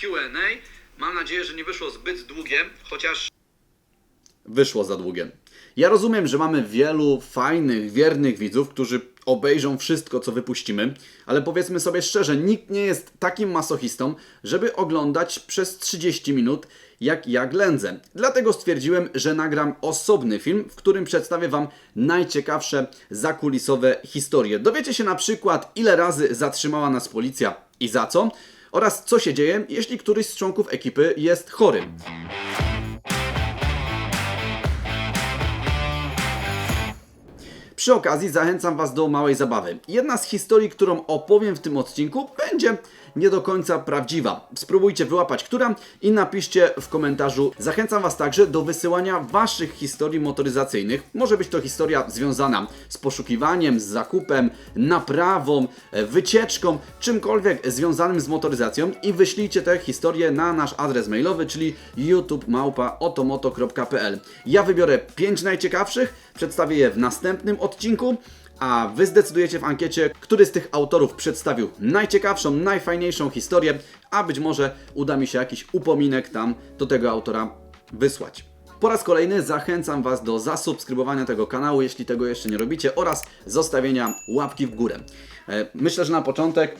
Q&A. Mam nadzieję, że nie wyszło zbyt długie, chociaż wyszło za długie. Ja rozumiem, że mamy wielu fajnych, wiernych widzów, którzy obejrzą wszystko, co wypuścimy, ale powiedzmy sobie szczerze, nikt nie jest takim masochistą, żeby oglądać przez 30 minut, jak ja ględzę. Dlatego stwierdziłem, że nagram osobny film, w którym przedstawię Wam najciekawsze zakulisowe historie. Dowiecie się na przykład, ile razy zatrzymała nas policja i za co, oraz co się dzieje, jeśli któryś z członków ekipy jest chory. Przy okazji zachęcam Was do małej zabawy. Jedna z historii, którą opowiem w tym odcinku, będzie nie do końca prawdziwa. Spróbujcie wyłapać, która i napiszcie w komentarzu. Zachęcam Was także do wysyłania Waszych historii motoryzacyjnych. Może być to historia związana z poszukiwaniem, z zakupem, naprawą, e, wycieczką, czymkolwiek związanym z motoryzacją i wyślijcie te historie na nasz adres mailowy, czyli youtube.małpa.otomoto.pl Ja wybiorę 5 najciekawszych, przedstawię je w następnym odcinku, a Wy zdecydujecie w ankiecie, który z tych autorów przedstawił najciekawszą, najfajniejszą historię, a być może uda mi się jakiś upominek tam do tego autora wysłać. Po raz kolejny zachęcam Was do zasubskrybowania tego kanału, jeśli tego jeszcze nie robicie, oraz zostawienia łapki w górę. E, Myślę, że na początek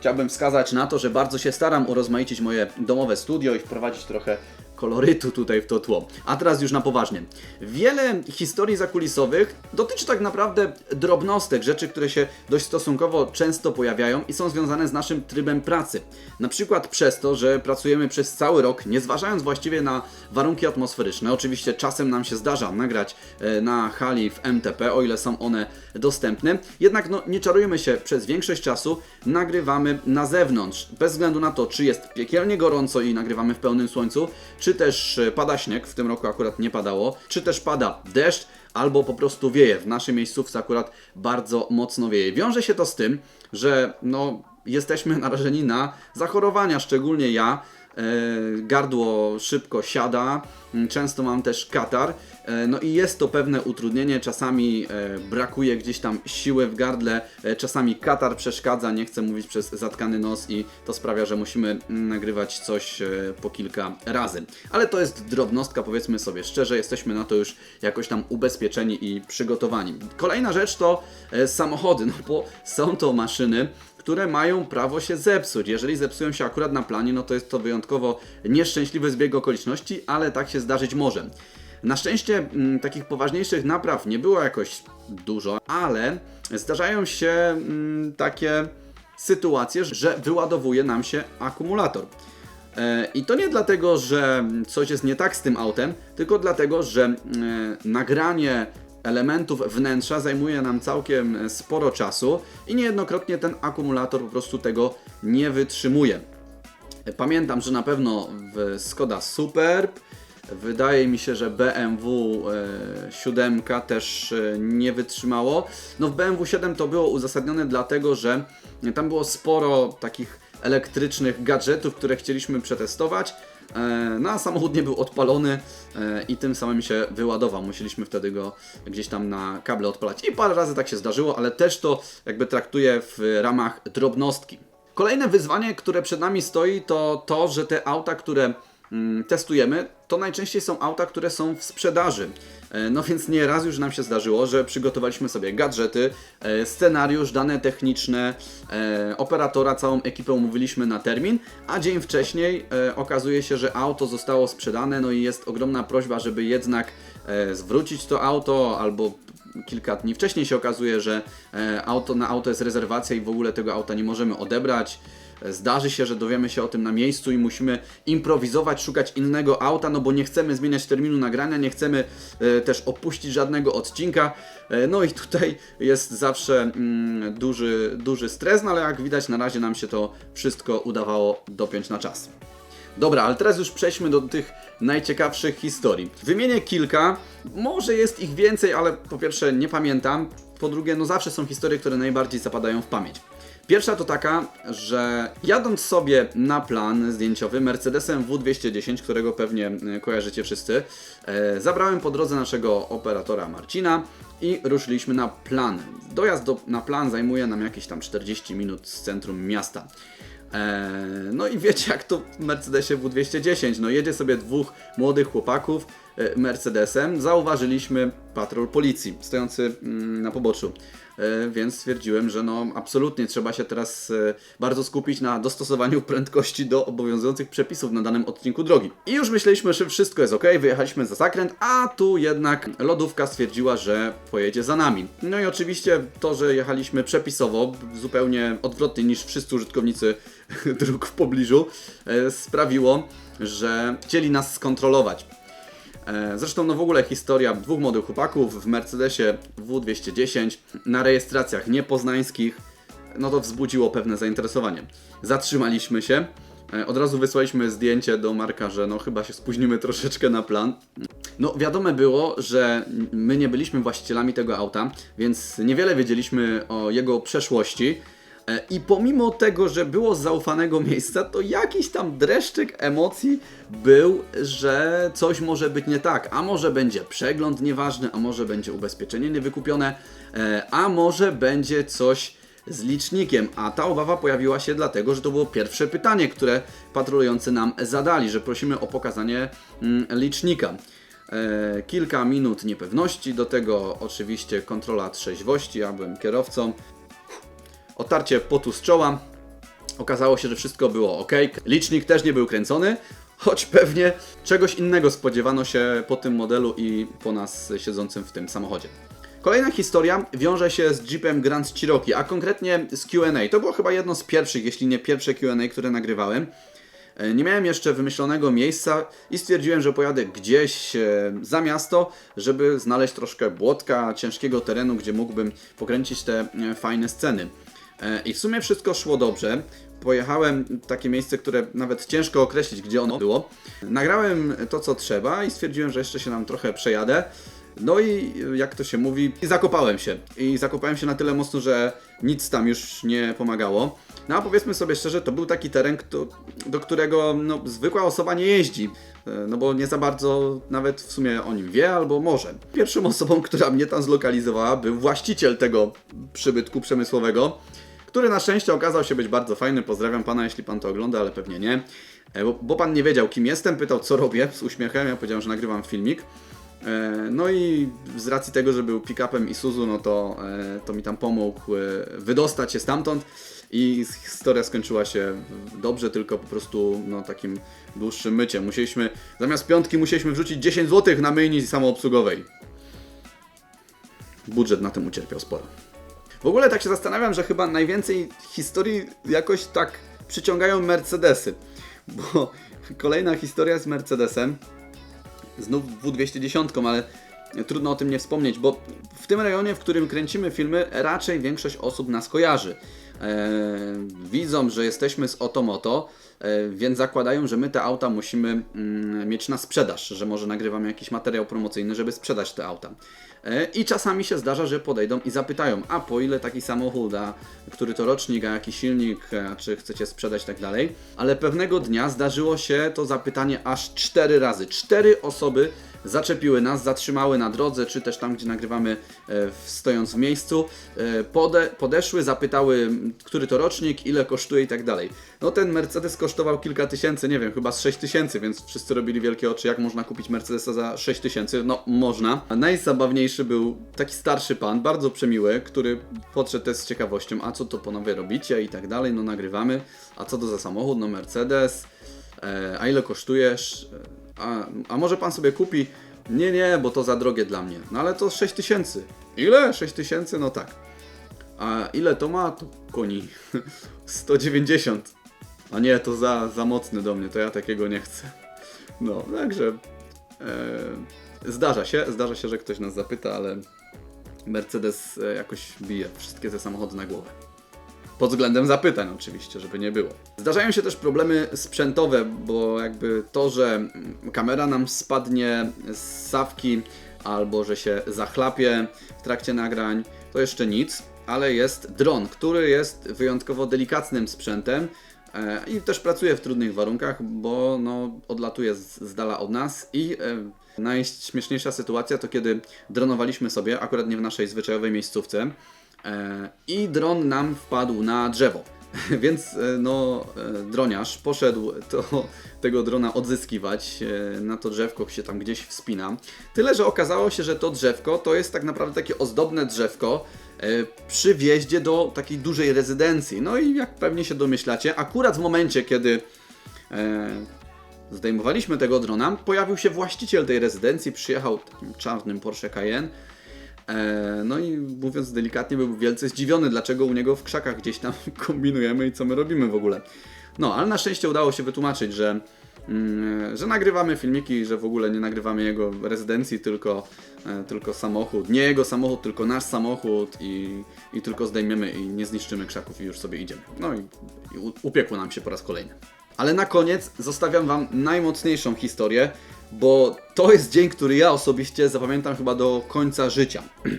chciałbym wskazać na to, że bardzo się staram urozmaicić moje domowe studio i wprowadzić trochę kolorytu tutaj w to tło. A teraz już na poważnie. Wiele historii zakulisowych dotyczy tak naprawdę drobnostek, rzeczy, które się dość stosunkowo często pojawiają i są związane z naszym trybem pracy. Na przykład przez to, że pracujemy przez cały rok, nie zważając właściwie na warunki atmosferyczne. Oczywiście czasem nam się zdarza nagrać e, na hali w MTP, o ile są one dostępne. Jednak no, nie czarujmy się, przez większość czasu nagrywamy na zewnątrz. Bez względu na to, czy jest piekielnie gorąco i nagrywamy w pełnym słońcu, czy też e, pada śnieg, w tym roku akurat nie padało, czy też pada deszcz, albo po prostu wieje. W naszej miejscówce akurat bardzo mocno wieje. Wiąże się to z tym, że no, jesteśmy narażeni na zachorowania, szczególnie ja. E, Gardło szybko siada, m, często mam też katar, no i jest to pewne utrudnienie. Czasami e, brakuje gdzieś tam siły w gardle, e, czasami katar przeszkadza, nie chcę mówić przez zatkany nos i to sprawia, że musimy nagrywać coś e, po kilka razy. Ale to jest drobnostka, powiedzmy sobie szczerze, jesteśmy na to już jakoś tam ubezpieczeni i przygotowani. Kolejna rzecz to e, samochody, no bo są to maszyny, które mają prawo się zepsuć. Jeżeli zepsują się akurat na planie, no to jest to wyjątkowo nieszczęśliwy zbieg okoliczności, ale tak się zdarzyć może. Na szczęście mm, takich poważniejszych napraw nie było jakoś dużo, ale zdarzają się mm, takie sytuacje, że wyładowuje nam się akumulator. E, I to nie dlatego, że coś jest nie tak z tym autem, tylko dlatego, że e, nagranie elementów wnętrza zajmuje nam całkiem sporo czasu i niejednokrotnie ten akumulator po prostu tego nie wytrzymuje. Pamiętam, że na pewno w Skoda Superb, wydaje mi się, że BMW e, 7 też e, nie wytrzymało. No w BMW 7 to było uzasadnione dlatego, że tam było sporo takich elektrycznych gadżetów, które chcieliśmy przetestować. E, No a samochód nie był odpalony e, i tym samym się wyładował. Musieliśmy wtedy go gdzieś tam na kable odpalać. I parę razy tak się zdarzyło, ale też to jakby traktuję w ramach drobnostki. Kolejne wyzwanie, które przed nami stoi, to to, że te auta, które testujemy, to najczęściej są auta, które są w sprzedaży. E, No więc nie raz już nam się zdarzyło, że przygotowaliśmy sobie gadżety, e, scenariusz, dane techniczne, e, operatora, całą ekipę umówiliśmy na termin, a dzień wcześniej okazuje się, że auto zostało sprzedane, no i jest ogromna prośba, żeby jednak zwrócić to auto albo kilka dni wcześniej się okazuje, że auto na auto jest rezerwacja i w ogóle tego auta nie możemy odebrać. Zdarzy się, że dowiemy się o tym na miejscu i musimy improwizować, szukać innego auta, no bo nie chcemy zmieniać terminu nagrania, nie chcemy e, też opuścić żadnego odcinka. E, no i tutaj jest zawsze mm, duży, duży stres, no ale jak widać na razie nam się to wszystko udawało dopiąć na czas. Dobra, ale teraz już przejdźmy do tych najciekawszych historii. Wymienię kilka, może jest ich więcej, ale po pierwsze nie pamiętam, po drugie no zawsze są historie, które najbardziej zapadają w pamięć. Pierwsza to taka, że jadąc sobie na plan zdjęciowy Mercedesem W210, którego pewnie e, kojarzycie wszyscy, e, zabrałem po drodze naszego operatora Marcina i ruszyliśmy na plan. Dojazd do, na plan zajmuje nam jakieś tam 40 minut z centrum miasta. E, no i wiecie jak to w Mercedesie W210, no jedzie sobie dwóch młodych chłopaków Mercedesem, zauważyliśmy patrol policji stojący mm, na poboczu. E, Więc stwierdziłem, że no absolutnie trzeba się teraz e, bardzo skupić na dostosowaniu prędkości do obowiązujących przepisów na danym odcinku drogi. I już myśleliśmy, że wszystko jest ok, wyjechaliśmy za zakręt, a tu jednak lodówka stwierdziła, że pojedzie za nami. No i oczywiście to, że jechaliśmy przepisowo, zupełnie odwrotnie niż wszyscy użytkownicy dróg w pobliżu, e, sprawiło, że chcieli nas skontrolować. E, Zresztą no w ogóle historia dwóch młodych chłopaków w Mercedesie W210 na rejestracjach niepoznańskich no to wzbudziło pewne zainteresowanie. Zatrzymaliśmy się, e, od razu wysłaliśmy zdjęcie do Marka, że no chyba się spóźnimy troszeczkę na plan. No wiadome było, że my nie byliśmy właścicielami tego auta, więc niewiele wiedzieliśmy o jego przeszłości. E, I pomimo tego, że było z zaufanego miejsca, to jakiś tam dreszczyk emocji był, że coś może być nie tak. A może będzie przegląd nieważny, a może będzie ubezpieczenie niewykupione, e, a może będzie coś z licznikiem. A ta obawa pojawiła się dlatego, że to było pierwsze pytanie, które patrolujący nam zadali, że prosimy o pokazanie mm, licznika. E, kilka minut niepewności, do tego oczywiście kontrola trzeźwości, ja byłem kierowcą. Otarcie potu z czoła. Okazało się, że wszystko było ok. Licznik też nie był kręcony, choć pewnie czegoś innego spodziewano się po tym modelu i po nas siedzącym w tym samochodzie. Kolejna historia wiąże się z Jeepem Grand Cherokee, a konkretnie z Q&A. To było chyba jedno z pierwszych, jeśli nie pierwsze Q&A, które nagrywałem. E, Nie miałem jeszcze wymyślonego miejsca i stwierdziłem, że pojadę gdzieś e, za miasto, żeby znaleźć troszkę błotka, ciężkiego terenu, gdzie mógłbym pokręcić te e, fajne sceny. E, I w sumie wszystko szło dobrze. Pojechałem w takie miejsce, które nawet ciężko określić, gdzie ono było. Nagrałem to, co trzeba i stwierdziłem, że jeszcze się nam trochę przejadę. No i jak to się mówi, zakopałem się. I zakopałem się na tyle mocno, że nic tam już nie pomagało. No a powiedzmy sobie szczerze, to był taki teren, kto, do którego no, zwykła osoba nie jeździ. E, No bo nie za bardzo nawet w sumie o nim wie, albo może. Pierwszą osobą, która mnie tam zlokalizowała, był właściciel tego przybytku przemysłowego, który na szczęście okazał się być bardzo fajny. Pozdrawiam pana, jeśli pan to ogląda, ale pewnie nie. E, Bo, bo pan nie wiedział, kim jestem, pytał, co robię z uśmiechem. Ja powiedziałem, że nagrywam filmik. E, No i z racji tego, że był pick-upem Isuzu, no to, e, to mi tam pomógł wydostać się stamtąd i historia skończyła się dobrze, tylko po prostu no, takim dłuższym myciem. Musieliśmy, zamiast piątki musieliśmy wrzucić 10 zł na myjni samoobsługowej. Budżet na tym ucierpiał sporo. W ogóle tak się zastanawiam, że chyba najwięcej historii jakoś tak przyciągają Mercedesy. Bo kolejna historia z Mercedesem, znów W210, ale trudno o tym nie wspomnieć, bo w tym rejonie, w którym kręcimy filmy, raczej większość osób nas kojarzy. E, widzą, że jesteśmy z Otomoto, e, więc zakładają, że my te auta musimy mm, mieć na sprzedaż, że może nagrywamy jakiś materiał promocyjny, żeby sprzedać te auta. E, I czasami się zdarza, że podejdą i zapytają, a po ile taki samochód, a który to rocznik, a jaki silnik, a czy chcecie sprzedać i tak dalej. Ale pewnego dnia zdarzyło się to zapytanie aż cztery razy. Cztery osoby zaczepiły nas, zatrzymały na drodze, czy też tam, gdzie nagrywamy, e, w- stojąc w miejscu, e, pode, podeszły, zapytały, który to rocznik, ile kosztuje i tak dalej. No ten Mercedes kosztował kilka tysięcy, nie wiem, chyba z 6 tysięcy, więc wszyscy robili wielkie oczy, jak można kupić Mercedesa za 6 tysięcy? No, można. A najzabawniejszy był taki starszy pan, bardzo przemiły, który podszedł też z ciekawością, a co to panowie robicie i tak dalej, no nagrywamy, a co to za samochód, no Mercedes, e, a ile kosztujesz? A, a może pan sobie kupi? Nie, nie, bo to za drogie dla mnie. No ale to 6 tysięcy. Ile? 6 tysięcy? No tak. A ile to ma? To koni. 190. A nie, to za, za mocny do mnie, to ja takiego nie chcę. No, także e, zdarza się, zdarza się, że ktoś nas zapyta, ale Mercedes e, jakoś bije wszystkie te samochody na głowę. Pod względem zapytań oczywiście, żeby nie było. Zdarzają się też problemy sprzętowe, bo jakby to, że mm, kamera nam spadnie z sawki albo że się zachlapie w trakcie nagrań, to jeszcze nic, ale jest dron, który jest wyjątkowo delikatnym sprzętem e, i też pracuje w trudnych warunkach, bo no, odlatuje z, z dala od nas i e, najśmieszniejsza sytuacja to kiedy dronowaliśmy sobie, akurat nie w naszej zwyczajowej miejscówce, I dron nam wpadł na drzewo. Więc e, no, e, droniarz poszedł to, tego drona odzyskiwać. e, Na to drzewko się tam gdzieś wspina. Tyle, że okazało się, że to drzewko to jest tak naprawdę takie ozdobne drzewko e, przy wjeździe do takiej dużej rezydencji. No i jak pewnie się domyślacie, akurat w momencie, kiedy e, zdejmowaliśmy tego drona, pojawił się właściciel tej rezydencji, przyjechał takim czarnym Porsche Cayenne. E, No i mówiąc delikatnie, był wielce zdziwiony, dlaczego u niego w krzakach gdzieś tam kombinujemy i co my robimy w ogóle. No, ale na szczęście udało się wytłumaczyć, że, mm, że nagrywamy filmiki, że w ogóle nie nagrywamy jego rezydencji, tylko, e, tylko samochód. Nie jego samochód, tylko nasz samochód i, i tylko zdejmiemy i nie zniszczymy krzaków i już sobie idziemy. No i, i upiekło nam się po raz kolejny. Ale na koniec zostawiam Wam najmocniejszą historię, bo to jest dzień, który ja osobiście zapamiętam chyba do końca życia.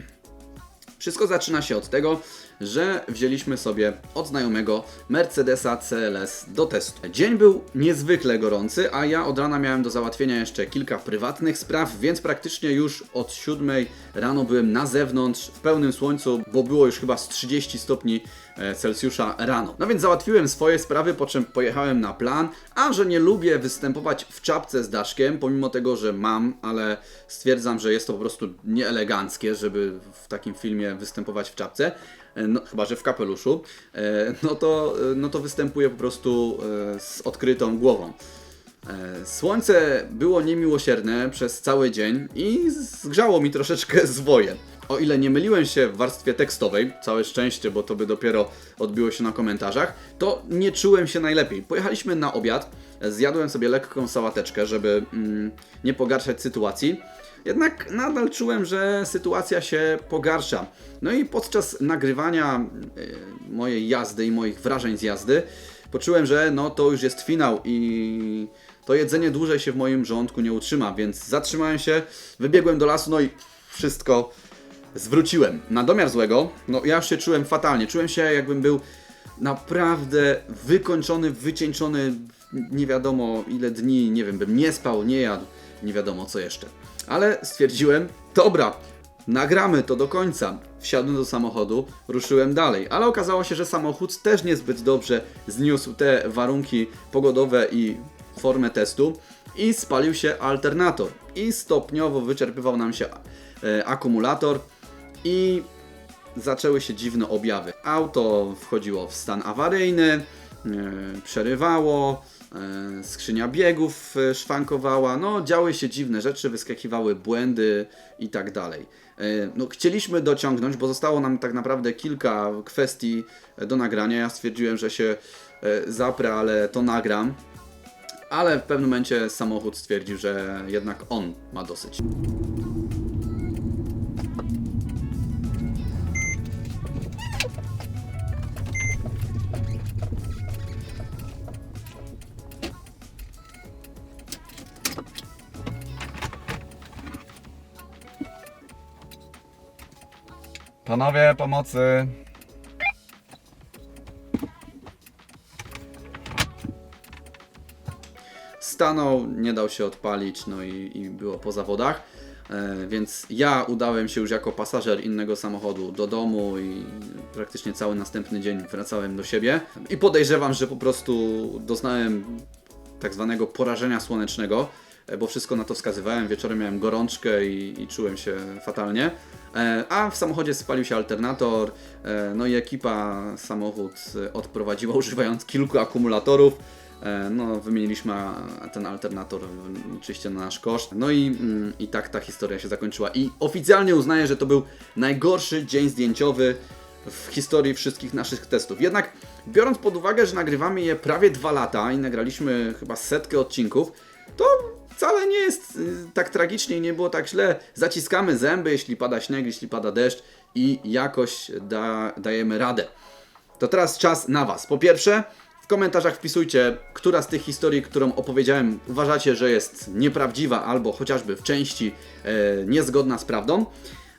Wszystko zaczyna się od tego, że wzięliśmy sobie od znajomego Mercedesa CLS do testu. Dzień był niezwykle gorący, a ja od rana miałem do załatwienia jeszcze kilka prywatnych spraw, więc praktycznie już od 7 rano byłem na zewnątrz w pełnym słońcu, bo było już chyba z 30 stopni Celsjusza rano. No więc załatwiłem swoje sprawy, po czym pojechałem na plan, a że nie lubię występować w czapce z daszkiem, pomimo tego, że mam, ale stwierdzam, że jest to po prostu nieeleganckie, żeby w takim filmie występować w czapce, e, no, chyba że w kapeluszu, e, no to, e, no to występuję po prostu e, z odkrytą głową. E, Słońce było niemiłosierne przez cały dzień i zgrzało mi troszeczkę zwoje. O ile nie myliłem się w warstwie tekstowej, całe szczęście, bo to by dopiero odbiło się na komentarzach, to nie czułem się najlepiej. Pojechaliśmy na obiad, zjadłem sobie lekką sałateczkę, żeby mm, nie pogarszać sytuacji. Jednak nadal czułem, że sytuacja się pogarsza. No i podczas nagrywania e, mojej jazdy i moich wrażeń z jazdy, poczułem, że no to już jest finał i to jedzenie dłużej się w moim żołądku nie utrzyma, więc zatrzymałem się, wybiegłem do lasu, no i wszystko zwróciłem. Na domiar złego, no ja już się czułem fatalnie, czułem się jakbym był naprawdę wykończony, wycieńczony, nie wiadomo ile dni, nie wiem, bym nie spał, nie jadł, nie wiadomo co jeszcze. Ale stwierdziłem, dobra, nagramy to do końca. Wsiadłem do samochodu, ruszyłem dalej, ale okazało się, że samochód też niezbyt dobrze zniósł te warunki pogodowe i formę testu i spalił się alternator. I stopniowo wyczerpywał nam się e, akumulator i zaczęły się dziwne objawy. Auto wchodziło w stan awaryjny, e, przerywało, e, skrzynia biegów szwankowała, no działy się dziwne rzeczy, wyskakiwały błędy i tak dalej. No, chcieliśmy dociągnąć, bo zostało nam tak naprawdę kilka kwestii do nagrania. Ja stwierdziłem, że się zaprę, ale to nagram. Ale w pewnym momencie samochód stwierdził, że jednak on ma dosyć. Panowie, pomocy. Stanął, nie dał się odpalić, no i, i było po zawodach. E, więc ja udałem się już jako pasażer innego samochodu do domu i praktycznie cały następny dzień wracałem do siebie. I podejrzewam, że po prostu doznałem tak zwanego porażenia słonecznego, e, bo wszystko na to wskazywałem. Wieczorem miałem gorączkę i, i czułem się fatalnie. E, A w samochodzie spalił się alternator, no i ekipa samochód odprowadziła używając kilku akumulatorów. E, No, wymieniliśmy ten alternator w- oczywiście na nasz koszt. No i, mm, i tak ta historia się zakończyła. I oficjalnie uznaję, że to był najgorszy dzień zdjęciowy w historii wszystkich naszych testów. Jednak biorąc pod uwagę, że nagrywamy je prawie dwa lata i nagraliśmy chyba setkę odcinków, to wcale nie jest y, tak tragicznie nie było tak źle. Zaciskamy zęby, jeśli pada śnieg, jeśli pada deszcz i jakoś da, dajemy radę. To teraz czas na Was. Po pierwsze, komentarzach wpisujcie, która z tych historii, którą opowiedziałem, uważacie, że jest nieprawdziwa albo chociażby w części e, niezgodna z prawdą.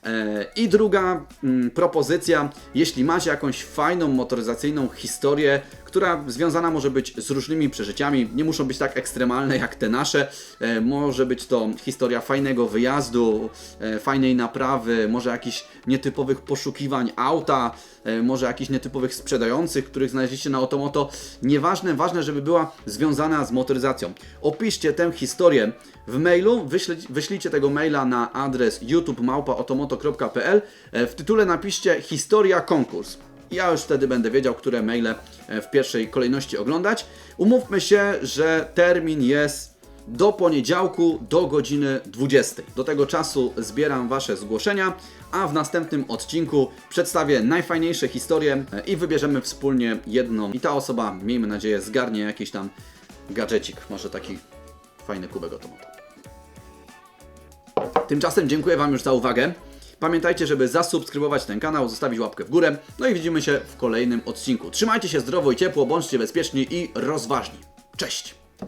E, I druga mm, propozycja, jeśli macie jakąś fajną motoryzacyjną historię, która związana może być z różnymi przeżyciami. Nie muszą być tak ekstremalne jak te nasze. E, może być to historia fajnego wyjazdu, e, fajnej naprawy, może jakichś nietypowych poszukiwań auta, e, może jakichś nietypowych sprzedających, których znaleźliście na Otomoto. Nieważne, ważne, żeby była związana z motoryzacją. Opiszcie tę historię w mailu, wyślij, wyślijcie tego maila na adres youtube.małpaotomoto.pl. W tytule napiszcie historia konkurs. Ja już wtedy będę wiedział, które maile e, w pierwszej kolejności oglądać. Umówmy się, że termin jest do poniedziałku do godziny 20. Do tego czasu zbieram Wasze zgłoszenia, a w następnym odcinku przedstawię najfajniejsze historie e, i wybierzemy wspólnie jedną. I ta osoba, miejmy nadzieję, zgarnie jakiś tam gadżecik, może taki fajny kubek otomoto. Tymczasem dziękuję Wam już za uwagę. Pamiętajcie, żeby zasubskrybować ten kanał, zostawić łapkę w górę. No i widzimy się w kolejnym odcinku. Trzymajcie się zdrowo i ciepło, bądźcie bezpieczni i rozważni. Cześć!